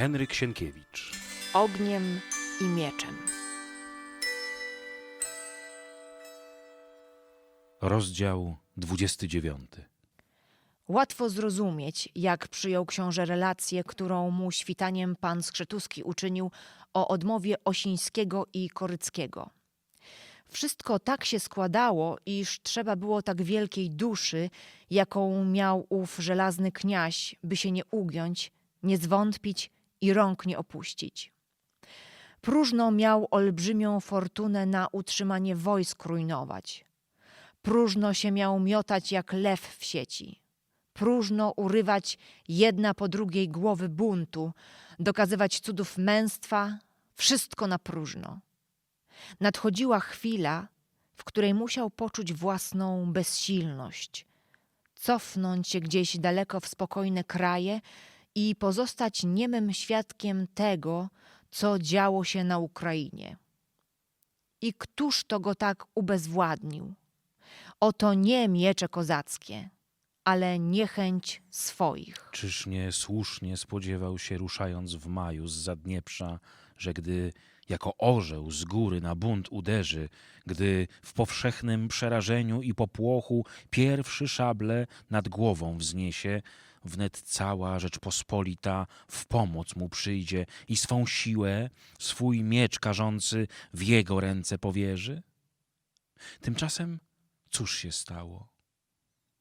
Henryk Sienkiewicz. ogniem i mieczem. Rozdział 29. Łatwo zrozumieć, jak przyjął książę relację, którą mu świtaniem pan Skrzetuski uczynił o odmowie Osińskiego i Koryckiego. Wszystko tak się składało, iż trzeba było tak wielkiej duszy, jaką miał ów żelazny kniaź, by się nie ugiąć, nie zwątpić i rąk nie opuścić. Próżno miał olbrzymią fortunę na utrzymanie wojsk rujnować. Próżno się miał miotać jak lew w sieci. Próżno urywać jedna po drugiej głowy buntu, dokazywać cudów męstwa, wszystko na próżno. Nadchodziła chwila, w której musiał poczuć własną bezsilność, cofnąć się gdzieś daleko w spokojne kraje i pozostać niemym świadkiem tego, co działo się na Ukrainie. I któż to go tak ubezwładnił? Oto nie miecze kozackie, ale niechęć swoich. Czyż nie słusznie spodziewał się, ruszając w maju z Zadnieprza, że gdy jako orzeł z góry na bunt uderzy, gdy w powszechnym przerażeniu i popłochu pierwszy szable nad głową wzniesie, wnet cała Rzeczpospolita w pomoc mu przyjdzie i swą siłę, swój miecz karzący w jego ręce powierzy? Tymczasem cóż się stało?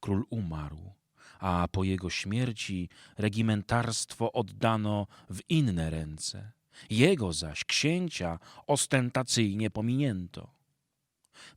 Król umarł, a po jego śmierci regimentarstwo oddano w inne ręce. Jego zaś księcia ostentacyjnie pominięto.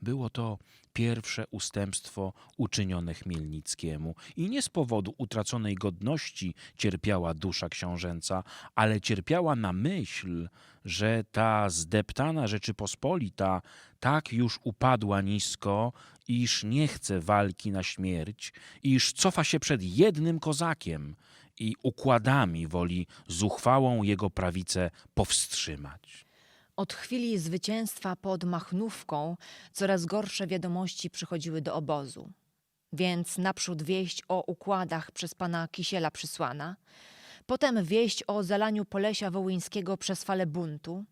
Było to pierwsze ustępstwo uczynione Chmielnickiemu i nie z powodu utraconej godności cierpiała dusza książęca, ale cierpiała na myśl, że ta zdeptana Rzeczypospolita tak już upadła nisko, iż nie chce walki na śmierć, iż cofa się przed jednym kozakiem i układami woli zuchwałą jego prawicę powstrzymać. Od chwili zwycięstwa pod Machnówką coraz gorsze wiadomości przychodziły do obozu. Więc naprzód wieść o układach przez pana Kisiela przysłana, potem wieść o zalaniu Polesia Wołyńskiego przez falę buntu,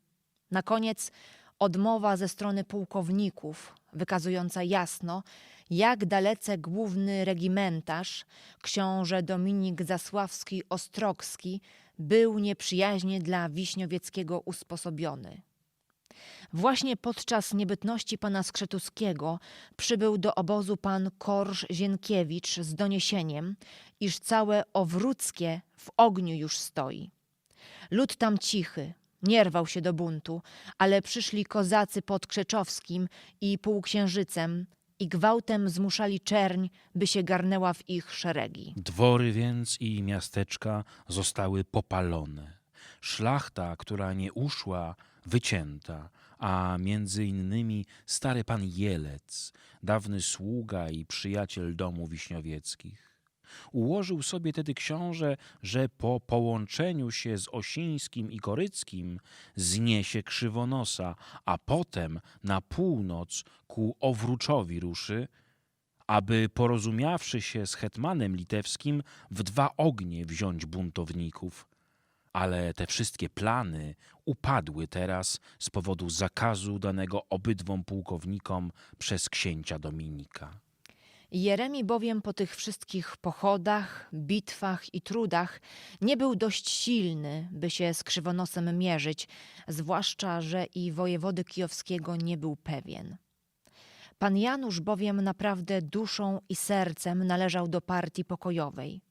na koniec odmowa ze strony pułkowników, wykazująca jasno, jak dalece główny regimentarz, książę Dominik Zasławski-Ostrogski, był nieprzyjaźnie dla Wiśniowieckiego usposobiony. Właśnie podczas niebytności pana Skrzetuskiego przybył do obozu pan Korsz Zienkiewicz z doniesieniem, iż całe Owróckie w ogniu już stoi. Lud tam cichy, nie rwał się do buntu, ale przyszli kozacy pod Krzeczowskim i Półksiężycem i gwałtem zmuszali czerń, by się garnęła w ich szeregi. Dwory więc i miasteczka zostały popalone. Szlachta, która nie uszła, wycięta, a między innymi stary pan Jelec, dawny sługa i przyjaciel domu wiśniowieckich. Ułożył sobie tedy książę, że po połączeniu się z Osińskim i Koryckim zniesie Krzywonosa, a potem na północ ku Owróczowi ruszy, aby porozumiawszy się z hetmanem litewskim w dwa ognie wziąć buntowników. Ale te wszystkie plany upadły teraz z powodu zakazu danego obydwom pułkownikom przez księcia Dominika. Jeremi bowiem po tych wszystkich pochodach, bitwach i trudach nie był dość silny, by się z krzywonosem mierzyć, zwłaszcza, że i wojewody kijowskiego nie był pewien. Pan Janusz bowiem naprawdę duszą i sercem należał do partii pokojowej.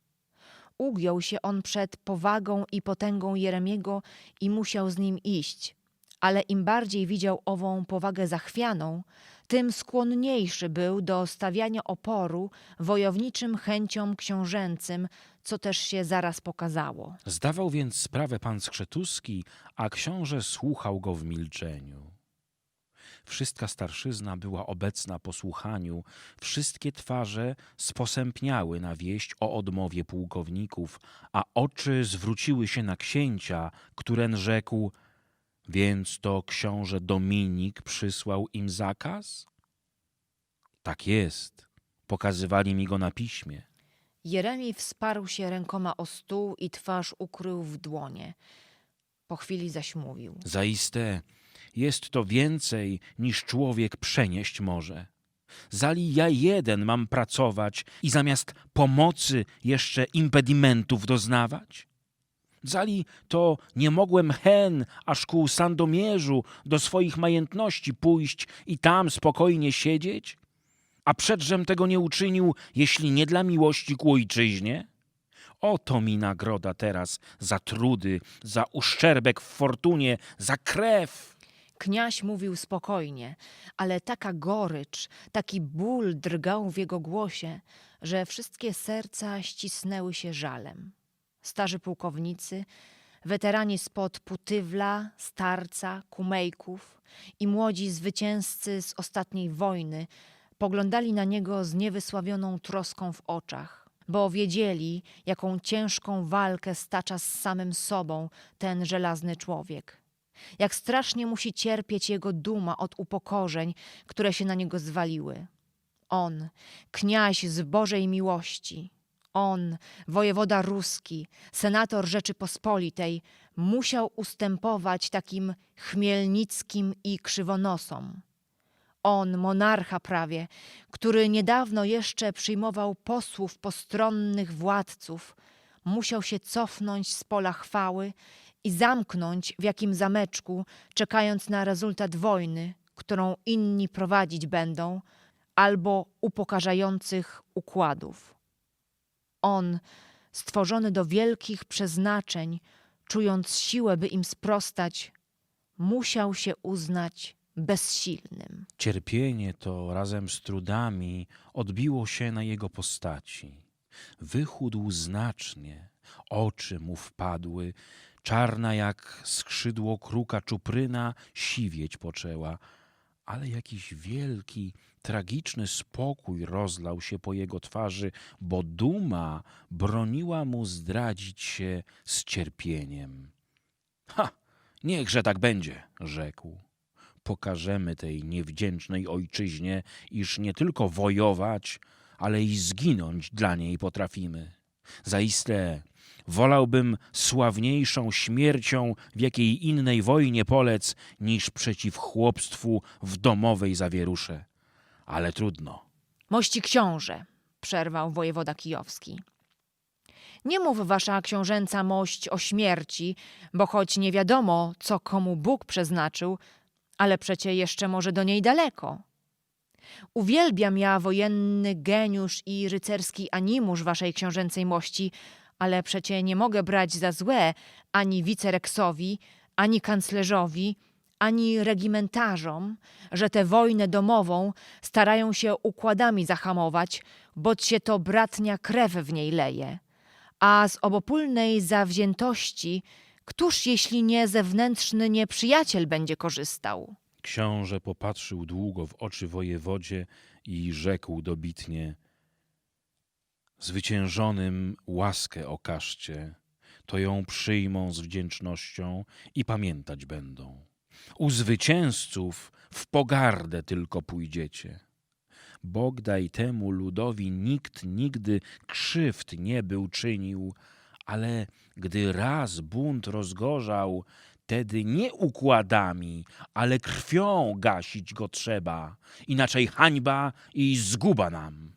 Ugiął się on przed powagą i potęgą Jeremiego i musiał z nim iść, ale im bardziej widział ową powagę zachwianą, tym skłonniejszy był do stawiania oporu wojowniczym chęciom książęcym, co też się zaraz pokazało. Zdawał więc sprawę pan Skrzetuski, a książę słuchał go w milczeniu. Wszystka starszyzna była obecna po słuchaniu, wszystkie twarze sposępniały na wieść o odmowie pułkowników, a oczy zwróciły się na księcia, któren rzekł: Więc to książę Dominik przysłał im zakaz? Tak jest, pokazywali mi go na piśmie. Jeremi wsparł się rękoma o stół i twarz ukrył w dłonie. Po chwili zaś mówił. Zaiste jest to więcej niż człowiek przenieść może. Zali ja jeden mam pracować i zamiast pomocy jeszcze impedimentów doznawać? Zali to nie mogłem hen aż ku Sandomierzu do swoich majętności pójść i tam spokojnie siedzieć? A przedżem tego nie uczynił, jeśli nie dla miłości ku ojczyźnie? Oto mi nagroda teraz za trudy, za uszczerbek w fortunie, za krew. Kniaś mówił spokojnie, ale taka gorycz, taki ból drgał w jego głosie, że wszystkie serca ścisnęły się żalem. Starzy pułkownicy, weterani spod Putywla, Starca, Kumejków i młodzi zwycięzcy z ostatniej wojny poglądali na niego z niewysławioną troską w oczach, bo wiedzieli, jaką ciężką walkę stacza z samym sobą ten żelazny człowiek jak strasznie musi cierpieć jego duma od upokorzeń, które się na niego zwaliły. On, kniaź z Bożej miłości, on, wojewoda ruski, senator Rzeczypospolitej, musiał ustępować takim chmielnickim i krzywonosom. On, monarcha prawie, który niedawno jeszcze przyjmował posłów postronnych władców, musiał się cofnąć z pola chwały i zamknąć w jakim zameczku, czekając na rezultat wojny, którą inni prowadzić będą, albo upokarzających układów. On, stworzony do wielkich przeznaczeń, czując siłę, by im sprostać, musiał się uznać bezsilnym. Cierpienie to razem z trudami odbiło się na jego postaci. Wychudł znacznie, oczy mu wpadły, czarna jak skrzydło kruka czupryna siwieć poczęła, ale jakiś wielki, tragiczny spokój rozlał się po jego twarzy, bo duma broniła mu zdradzić się z cierpieniem. Ha! Niechże tak będzie, rzekł pokażemy tej niewdzięcznej ojczyźnie, iż nie tylko wojować, ale i zginąć dla niej potrafimy. Zaiste wolałbym sławniejszą śmiercią w jakiej innej wojnie polec, niż przeciw chłopstwu w domowej zawierusze. Ale trudno. Mości książę, przerwał wojewoda kijowski. Nie mów wasza książęca mość o śmierci, bo choć nie wiadomo, co komu Bóg przeznaczył, ale przecie jeszcze może do niej daleko. Uwielbiam ja wojenny geniusz i rycerski animusz waszej książęcej mości, ale przecie nie mogę brać za złe ani wicereksowi, ani kanclerzowi, ani regimentarzom, że tę wojnę domową starają się układami zahamować, boć się to bratnia krew w niej leje. A z obopólnej zawziętości, któż jeśli nie zewnętrzny nieprzyjaciel będzie korzystał? Książę popatrzył długo w oczy wojewodzie i rzekł dobitnie: Zwyciężonym łaskę okażcie, to ją przyjmą z wdzięcznością i pamiętać będą. U zwycięzców w pogardę tylko pójdziecie. Bog daj temu ludowi nikt nigdy krzywd nie był czynił, ale gdy raz bunt rozgorzał, tedy nie układami, ale krwią gasić go trzeba, inaczej hańba i zguba nam.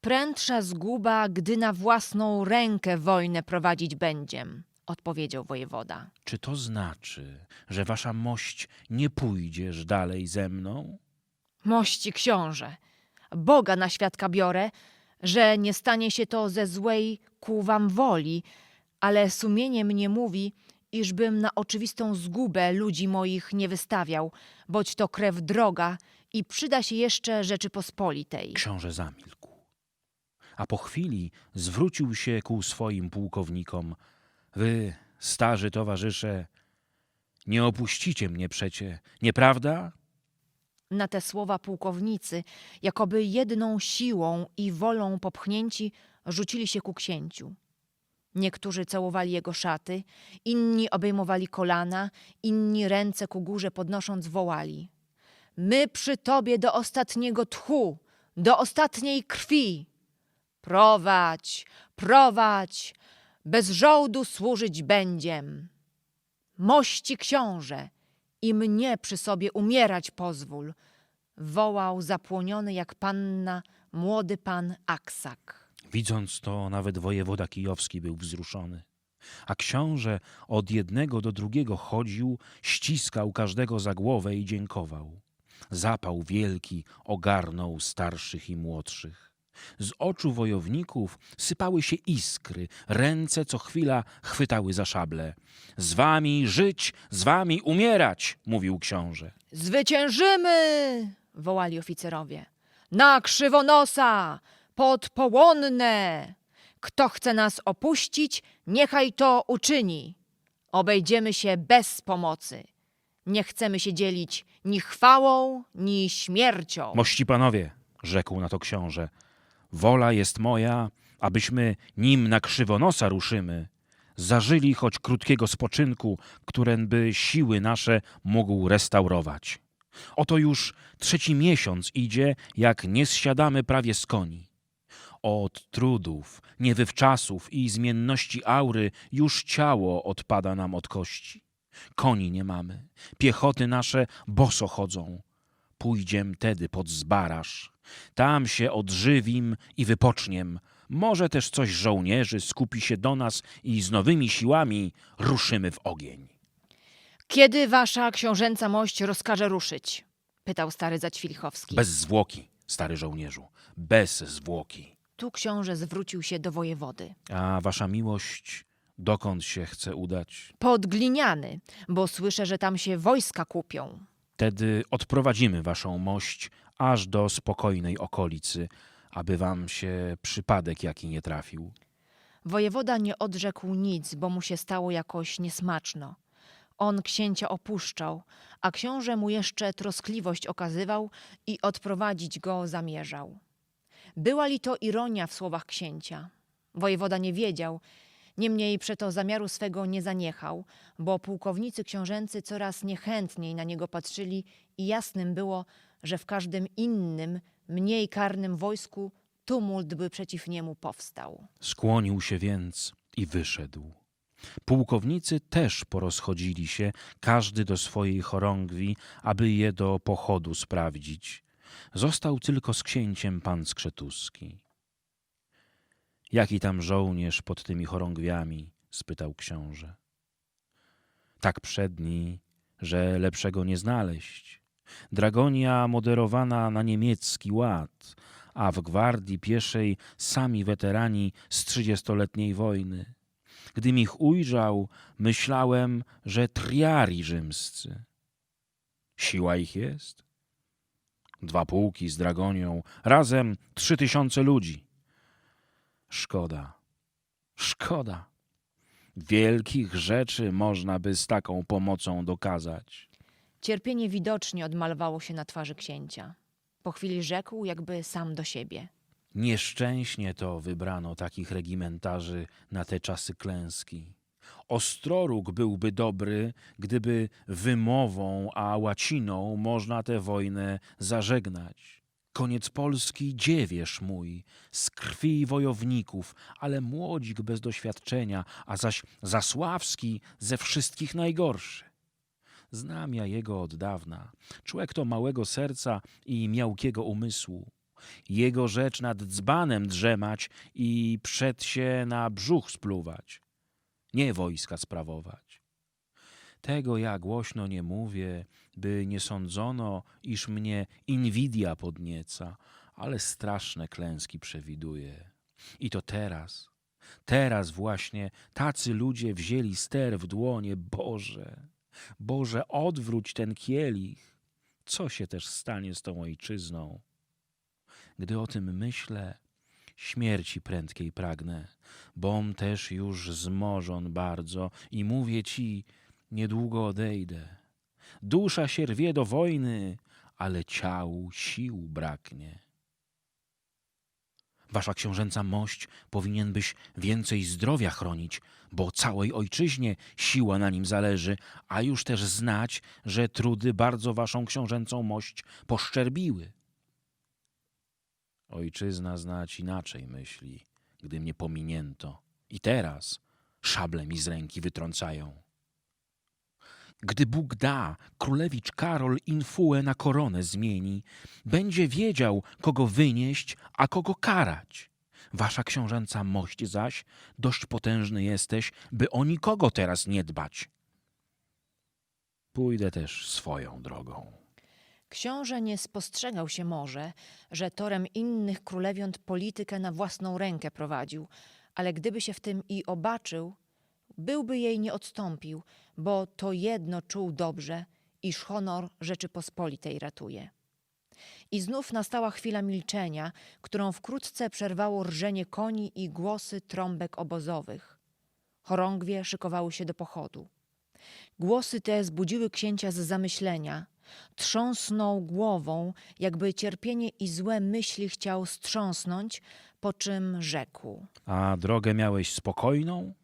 Prędsza zguba, gdy na własną rękę wojnę prowadzić będziem, odpowiedział wojewoda. Czy to znaczy, że wasza mość nie pójdziesz dalej ze mną? Mości książę, Boga na świadka biorę, że nie stanie się to ze złej ku wam woli, ale sumienie mnie mówi, iżbym na oczywistą zgubę ludzi moich nie wystawiał, boć to krew droga i przyda się jeszcze Rzeczypospolitej. Książę zamilkł, a po chwili zwrócił się ku swoim pułkownikom. Wy, starzy towarzysze, nie opuścicie mnie przecie, nieprawda? Na te słowa pułkownicy, jakoby jedną siłą i wolą popchnięci, rzucili się ku księciu. Niektórzy całowali jego szaty, inni obejmowali kolana, inni ręce ku górze podnosząc wołali. My przy tobie do ostatniego tchu, do ostatniej krwi. Prowadź, prowadź, bez żołdu służyć będziem. Mości książę, i mnie przy sobie umierać pozwól, wołał zapłoniony jak panna młody pan Aksak. Widząc to, nawet wojewoda kijowski był wzruszony. A książę od jednego do drugiego chodził, ściskał każdego za głowę i dziękował. Zapał wielki ogarnął starszych i młodszych. Z oczu wojowników sypały się iskry, ręce co chwila chwytały za szable. Z wami żyć, z wami umierać, mówił książę. Zwyciężymy! wołali oficerowie. Na krzywonosa! Pod połonne! Kto chce nas opuścić, niechaj to uczyni. Obejdziemy się bez pomocy. Nie chcemy się dzielić ni chwałą, ni śmiercią. Mości panowie, rzekł na to książę, wola jest moja, abyśmy nim na krzywonosa ruszymy, zażyli choć krótkiego spoczynku, którenby siły nasze mógł restaurować. Oto już trzeci miesiąc idzie, jak nie zsiadamy prawie z koni. Od trudów, niewywczasów i zmienności aury już ciało odpada nam od kości. Koni nie mamy, piechoty nasze boso chodzą. Pójdziem tedy pod zbaraż. Tam się odżywim i wypoczniem. Może też coś żołnierzy skupi się do nas i z nowymi siłami ruszymy w ogień. Kiedy wasza książęca mość rozkaże ruszyć? pytał stary Zaćwilchowski. Bez zwłoki, stary żołnierzu, bez zwłoki. Tu książę zwrócił się do wojewody. A wasza miłość, dokąd się chce udać? Pod Gliniany, bo słyszę, że tam się wojska kupią. Tedy odprowadzimy waszą mość aż do spokojnej okolicy, aby wam się przypadek jaki nie trafił. Wojewoda nie odrzekł nic, bo mu się stało jakoś niesmaczno. On księcia opuszczał, a książę mu jeszcze troskliwość okazywał i odprowadzić go zamierzał. Była li to ironia w słowach księcia. Wojewoda nie wiedział, niemniej przeto zamiaru swego nie zaniechał, bo pułkownicy książęcy coraz niechętniej na niego patrzyli i jasnym było, że w każdym innym, mniej karnym wojsku tumult by przeciw niemu powstał. Skłonił się więc i wyszedł. Pułkownicy też porozchodzili się, każdy do swojej chorągwi, aby je do pochodu sprawdzić. Został tylko z księciem pan Skrzetuski. Jaki tam żołnierz pod tymi chorągwiami? spytał książę. Tak przedni, że lepszego nie znaleźć. Dragonia moderowana na niemiecki ład, a w gwardii pieszej sami weterani z trzydziestoletniej wojny. Gdym ich ujrzał, myślałem, że triari rzymscy. Siła ich jest? Dwa pułki z dragonią, razem trzy tysiące ludzi. Szkoda, szkoda. Wielkich rzeczy można by z taką pomocą dokazać. Cierpienie widocznie odmalowało się na twarzy księcia. Po chwili rzekł, jakby sam do siebie. Nieszczęśnie to wybrano takich regimentarzy na te czasy klęski. Ostroróg byłby dobry, gdyby wymową, a łaciną można tę wojnę zażegnać. Koniec Polski dziewierz mój, z krwi wojowników, ale młodzik bez doświadczenia, a zaś Zasławski ze wszystkich najgorszy. Znam ja jego od dawna. Człowiek to małego serca i miałkiego umysłu. Jego rzecz nad dzbanem drzemać i przed się na brzuch spluwać. Nie wojska sprawować. Tego ja głośno nie mówię, by nie sądzono, iż mnie inwidia podnieca, ale straszne klęski przewiduje. I to teraz, teraz właśnie tacy ludzie wzięli ster w dłonie. Boże, Boże, odwróć ten kielich. Co się też stanie z tą ojczyzną? Gdy o tym myślę, śmierci prędkiej pragnę, bom też już zmożon bardzo i mówię ci, niedługo odejdę. Dusza się rwie do wojny, ale ciału sił braknie. Wasza książęca mość powinien byś więcej zdrowia chronić, bo całej ojczyźnie siła na nim zależy, a już też znać, że trudy bardzo waszą książęcą mość poszczerbiły. Ojczyzna znać inaczej myśli, gdy mnie pominięto. I teraz szable mi z ręki wytrącają. Gdy Bóg da, królewicz Karol infue na koronę zmieni, będzie wiedział, kogo wynieść, a kogo karać. Wasza książęca mość zaś, dość potężny jesteś, by o nikogo teraz nie dbać. Pójdę też swoją drogą. Książę nie spostrzegał się może, że torem innych królewiąt politykę na własną rękę prowadził, ale gdyby się w tym i obaczył, byłby jej nie odstąpił, bo to jedno czuł dobrze, iż honor Rzeczypospolitej ratuje. I znów nastała chwila milczenia, którą wkrótce przerwało rżenie koni i głosy trąbek obozowych. Chorągwie szykowały się do pochodu. Głosy te zbudziły księcia z zamyślenia. Trząsnął głową, jakby cierpienie i złe myśli chciał strząsnąć, po czym rzekł. A drogę miałeś spokojną?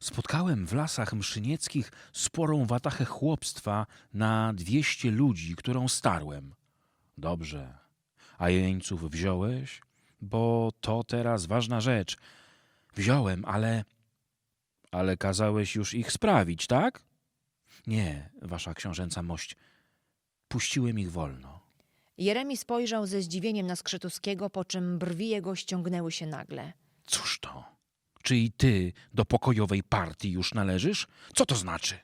Spotkałem w lasach mszynieckich sporą watachę chłopstwa na dwieście ludzi, którą starłem. Dobrze. A jeńców wziąłeś? Bo to teraz ważna rzecz. Wziąłem, ale... Ale kazałeś już ich sprawić, tak? Nie, wasza książęca mość. Puściłem ich wolno. Jeremi spojrzał ze zdziwieniem na Skrzytuskiego, po czym brwi jego ściągnęły się nagle. Cóż to? Czy i ty do pokojowej partii już należysz? Co to znaczy?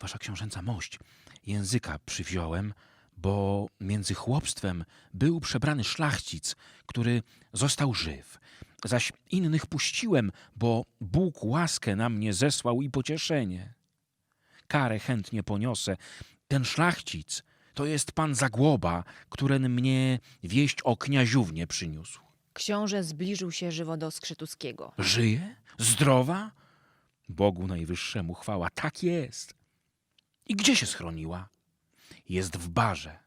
Wasza książęca mość, języka przywziąłem, bo między chłopstwem był przebrany szlachcic, który został żyw. Zaś innych puściłem, bo Bóg łaskę na mnie zesłał i pocieszenie. Karę chętnie poniosę. Ten szlachcic to jest pan Zagłoba, któren mnie wieść o kniaziównie przyniósł. Książę zbliżył się żywo do Skrzytuskiego. Żyje? Zdrowa? Bogu Najwyższemu chwała, tak jest. I gdzie się schroniła? Jest w barze.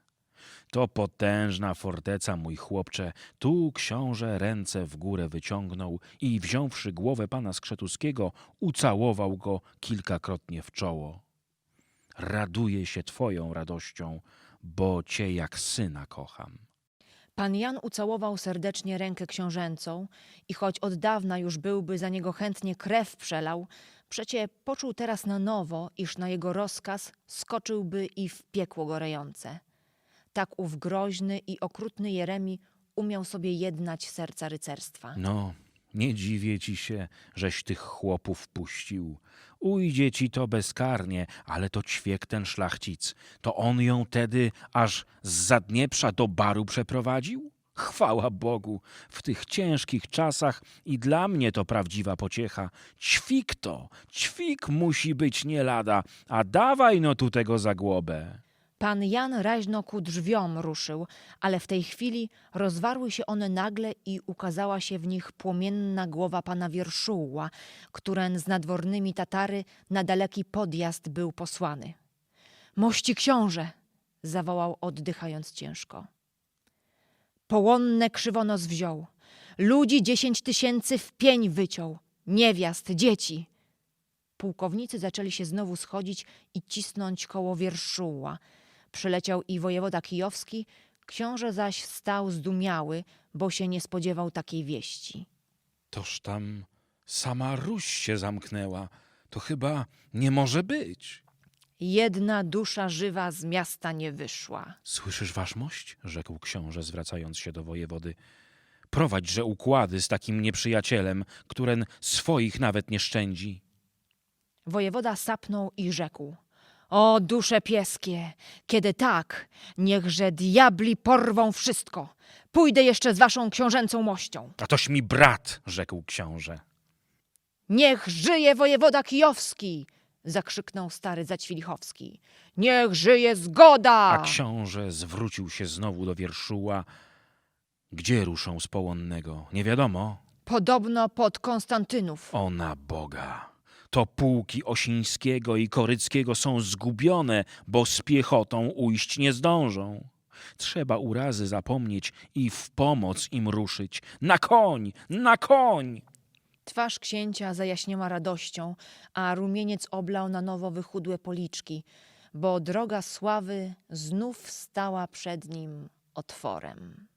To potężna forteca, mój chłopcze. Tu książę ręce w górę wyciągnął i wziąwszy głowę pana Skrzetuskiego, ucałował go kilkakrotnie w czoło. Raduję się twoją radością, bo cię jak syna kocham. Pan Jan ucałował serdecznie rękę książęcą i choć od dawna już byłby za niego chętnie krew przelał, przecie poczuł teraz na nowo, iż na jego rozkaz skoczyłby i w piekło gorejące. Tak ów groźny i okrutny Jeremi umiał sobie jednać serca rycerstwa. No, nie dziwię ci się, żeś tych chłopów puścił. Ujdzie ci to bezkarnie, ale to ćwiek ten szlachcic. To on ją tedy aż z Zadnieprza do baru przeprowadził? Chwała Bogu, w tych ciężkich czasach i dla mnie to prawdziwa pociecha. Ćwik to, ćwik musi być nie lada, a dawaj no tu tego zagłobę. Pan Jan raźno ku drzwiom ruszył, ale w tej chwili rozwarły się one nagle i ukazała się w nich płomienna głowa pana Wierszuła, któren z nadwornymi Tatary na daleki podjazd był posłany. Mości książę! zawołał oddychając ciężko. Połonne krzywonos wziął, ludzi dziesięć tysięcy w pień wyciął, niewiast, dzieci. Pułkownicy zaczęli się znowu schodzić i cisnąć koło wierszuła. Przyleciał i wojewoda kijowski, książę zaś stał zdumiały, bo się nie spodziewał takiej wieści. Toż tam sama Ruś się zamknęła. To chyba nie może być. Jedna dusza żywa z miasta nie wyszła. Słyszysz, waszmość? rzekł książę, zwracając się do wojewody. Prowadźże układy z takim nieprzyjacielem, któren swoich nawet nie szczędzi. Wojewoda sapnął i rzekł. O dusze pieskie, kiedy tak, niechże diabli porwą wszystko. Pójdę jeszcze z waszą książęcą mością. A toś mi brat, rzekł książę. Niech żyje wojewoda kijowski! zakrzyknął stary Zaćwilichowski. Niech żyje zgoda! A książę zwrócił się znowu do wierszuła. Gdzie ruszą z połonnego? Nie wiadomo. Podobno pod Konstantynów. Ona Boga. To pułki Osińskiego i Koryckiego są zgubione, bo z piechotą ujść nie zdążą. Trzeba urazy zapomnieć i w pomoc im ruszyć. Na koń! Na koń! Twarz księcia zajaśniała radością, a rumieniec oblał na nowo wychudłe policzki, bo droga sławy znów stała przed nim otworem.